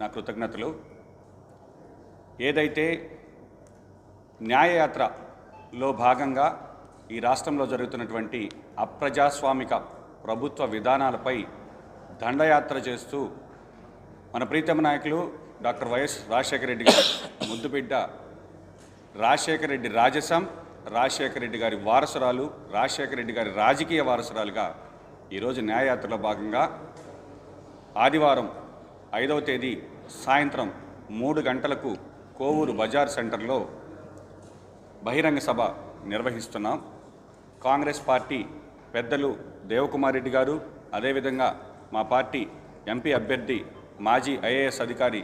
నా కృతజ్ఞతలు. ఏదైతే న్యాయయాత్రలో భాగంగా ఈ రాష్ట్రంలో జరుగుతున్నటువంటి అప్రజాస్వామిక ప్రభుత్వ విధానాలపై దండయాత్ర చేస్తూ మన ప్రీతమ నాయకులు డాక్టర్ వైఎస్ రాజశేఖర రెడ్డి గారి ముద్దుబిడ్డ రాజశేఖర రెడ్డి రాజసం రాజశేఖర రెడ్డి గారి వారసురాలు రాజశేఖర రెడ్డి గారి రాజకీయ వారసురాలుగా ఈరోజు న్యాయయాత్రలో భాగంగా ఆదివారం ఐదవ తేదీ సాయంత్రం మూడు గంటలకు కోవూరు బజార్ సెంటర్లో బహిరంగ సభ నిర్వహిస్తున్నాం. కాంగ్రెస్ పార్టీ పెద్దలు దేవకుమార్ రెడ్డి గారు అదేవిధంగా మా పార్టీ ఎంపీ అభ్యర్థి మాజీ ఐఏఎస్ అధికారి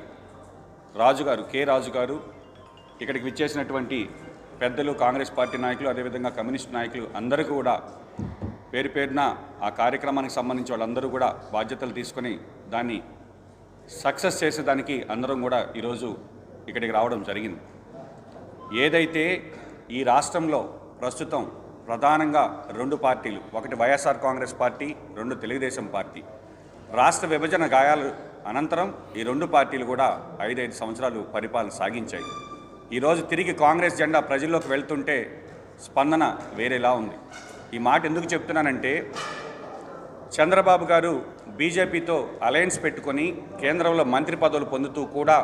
రాజుగారు కె రాజు గారు. ఇక్కడికి విచ్చేసినటువంటి పెద్దలు కాంగ్రెస్ పార్టీ నాయకులు అదేవిధంగా కమ్యూనిస్ట్ నాయకులు అందరూ కూడా పేరు పేరున ఆ కార్యక్రమానికి సంబంధించి వాళ్ళందరూ కూడా బాధ్యతలు తీసుకొని దాన్ని సక్సెస్ చేసేదానికి అందరం కూడా ఈరోజు ఇక్కడికి రావడం జరిగింది. ఏదైతే ఈ రాష్ట్రంలో ప్రస్తుతం ప్రధానంగా రెండు పార్టీలు ఒకటి వైఎస్ఆర్ కాంగ్రెస్ పార్టీ రెండు తెలుగుదేశం పార్టీ. రాష్ట్ర విభజన గాయాలు అనంతరం ఈ రెండు పార్టీలు కూడా ఐదైదు సంవత్సరాలు పరిపాలన సాగించాయి. ఈరోజు తిరిగి కాంగ్రెస్ జెండా ప్రజల్లోకి వెళ్తుంటే స్పందన వేరేలా ఉంది. ఈ మాట ఎందుకు చెప్తున్నానంటే చంద్రబాబు గారు బీజేపీతో అలయన్స్ పెట్టుకొని కేంద్రంలో మంత్రి పదవులు పొందుతూ కూడా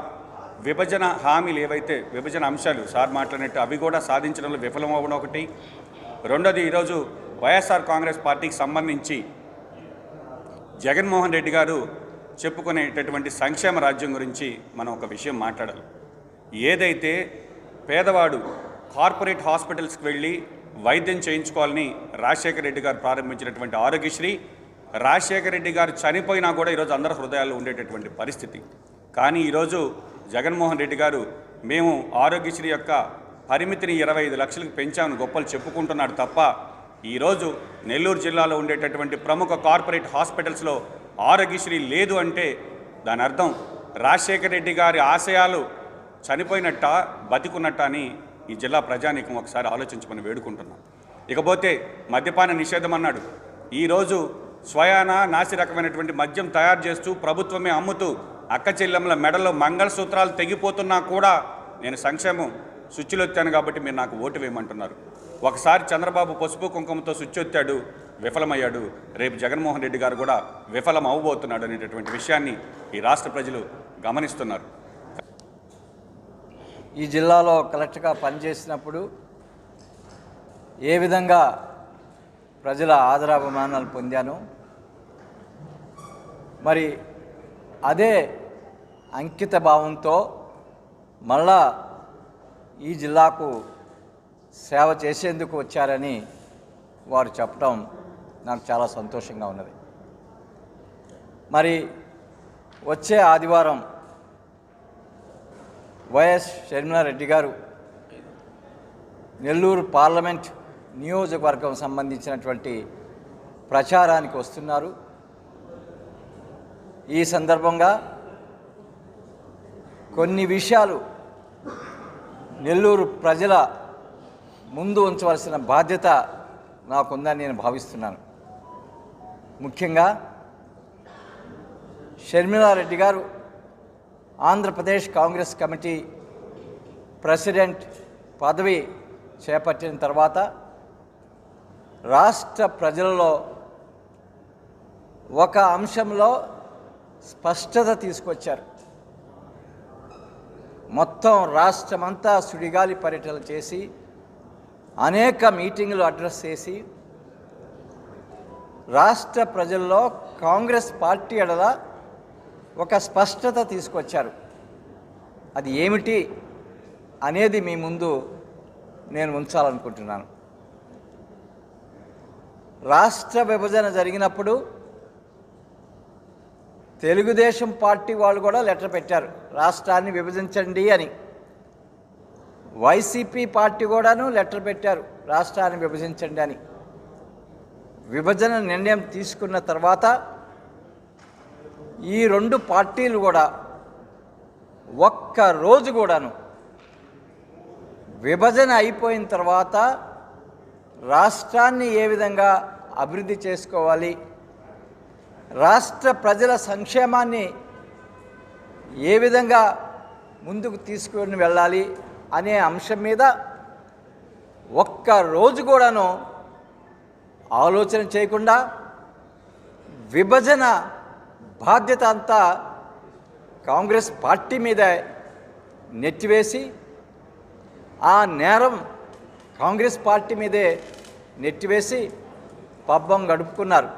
విభజన హామీలు ఏవైతే విభజన అంశాలు సార్ మాట్లాడినట్టు అవి కూడా సాధించడంలో విఫలమవడం ఒకటి. రెండోది ఈరోజు వైఎస్ఆర్ కాంగ్రెస్ పార్టీకి సంబంధించి జగన్మోహన్ రెడ్డి గారు చెప్పుకునేటటువంటి సంక్షేమ రాజ్యం గురించి మనం ఒక విషయం మాట్లాడాలి. ఏదైతే పేదవాడు కార్పొరేట్ హాస్పిటల్స్కి వెళ్ళి వైద్యం చేయించుకోవాలని రాజశేఖర రెడ్డి గారు ప్రారంభించినటువంటి ఆరోగ్యశ్రీ రాజశేఖర రెడ్డి గారు చనిపోయినా కూడా ఈరోజు అందరి హృదయాల్లో ఉండేటటువంటి పరిస్థితి. కానీ ఈరోజు జగన్మోహన్ రెడ్డి గారు మేము ఆరోగ్యశ్రీ యొక్క పరిమితిని ఇరవై ఐదు లక్షలకు పెంచామని గొప్పలు చెప్పుకుంటున్నాడు తప్ప ఈరోజు నెల్లూరు జిల్లాలో ఉండేటటువంటి ప్రముఖ కార్పొరేట్ హాస్పిటల్స్లో ఆరోగ్యశ్రీ లేదు అంటే దాని అర్థం రాజశేఖర రెడ్డి గారి ఆశయాలు చనిపోయినట్ట బతికున్నట్ట అని ఈ జిల్లా ప్రజానీకం ఒకసారి ఆలోచించమని వేడుకుంటున్నాం. ఇకపోతే మద్యపాన నిషేధం అన్నాడు. ఈరోజు స్వయాన నాసి రకమైనటువంటి మద్యం తయారు చేస్తూ ప్రభుత్వమే అమ్ముతూ అక్క చెల్లెమ్మల మెడలో మంగళసూత్రాలు తెగిపోతున్నా కూడా నేను సంక్షేమం శుచిలొత్తాను కాబట్టి మీరు నాకు ఓటు వేయమంటున్నారు. ఒకసారి చంద్రబాబు పసుపు కుంకుమతో శుచొత్తాడు విఫలమయ్యాడు. రేపు జగన్మోహన్ రెడ్డి గారు కూడా విఫలం అవ్వబోతున్నాడు అనేటటువంటి విషయాన్ని ఈ రాష్ట్ర ప్రజలు గమనిస్తున్నారు. ఈ జిల్లాలో కలెక్టర్గా పనిచేసినప్పుడు ఏ విధంగా ప్రజల ఆదరాభిమానాలు పొందాను. మరి అదే అంకిత భావంతో మళ్ళా ఈ జిల్లాకు సేవ చేసేందుకు వచ్చారని వారు చెప్పడం నాకు చాలా సంతోషంగా ఉన్నది. మరి వచ్చే ఆదివారం వైఎస్ షర్మిలారెడ్డి గారు నెల్లూరు పార్లమెంట్ నియోజకవర్గం సంబంధించినటువంటి ప్రచారానికి వస్తున్నారు. ఈ సందర్భంగా కొన్ని విషయాలు నెల్లూరు ప్రజల ముందు ఉంచవలసిన బాధ్యత నాకుందని నేను భావిస్తున్నాను. ముఖ్యంగా షర్మిలారెడ్డి గారు ఆంధ్రప్రదేశ్ కాంగ్రెస్ కమిటీ ప్రెసిడెంట్ పదవి చేపట్టిన తర్వాత రాష్ట్ర ప్రజలలో ఒక అంశంలో స్పష్టత తీసుకొచ్చారు. మొత్తం రాష్ట్రమంతా సుడిగాలి పర్యటనలు చేసి అనేక మీటింగులు అడ్రస్ చేసి రాష్ట్ర ప్రజల్లో కాంగ్రెస్ పార్టీ ఎడల ఒక స్పష్టత తీసుకొచ్చారు. అది ఏమిటి అనేది మీ ముందు నేను ఉంచాలనుకుంటున్నాను. రాష్ట్ర విభజన జరిగినప్పుడు తెలుగుదేశం పార్టీ వాళ్ళు కూడా లెటర్ పెట్టారు రాష్ట్రాన్ని విభజించండి అని. వైసీపీ పార్టీ కూడాను లెటర్ పెట్టారు రాష్ట్రాన్ని విభజించండి అని. విభజన నిర్ణయం తీసుకున్న తర్వాత ఈ రెండు పార్టీలు కూడా ఒక్క రోజు కూడాను విభజన అయిపోయిన తర్వాత రాష్ట్రాన్ని ఏ విధంగా అభివృద్ధి చేసుకోవాలి రాష్ట్ర ప్రజల సంక్షేమాన్ని ఏ విధంగా ముందుకు తీసుకుని వెళ్ళాలి అనే అంశం మీద ఒక్క రోజు కూడాను ఆలోచన చేయకుండా విభజన బాధ్యత అంతా కాంగ్రెస్ పార్టీ మీద నెట్టివేసి ఆ నేరం కాంగ్రెస్ పార్టీ మీదే నెట్టివేసి పబ్బం గడుపుకున్నారు.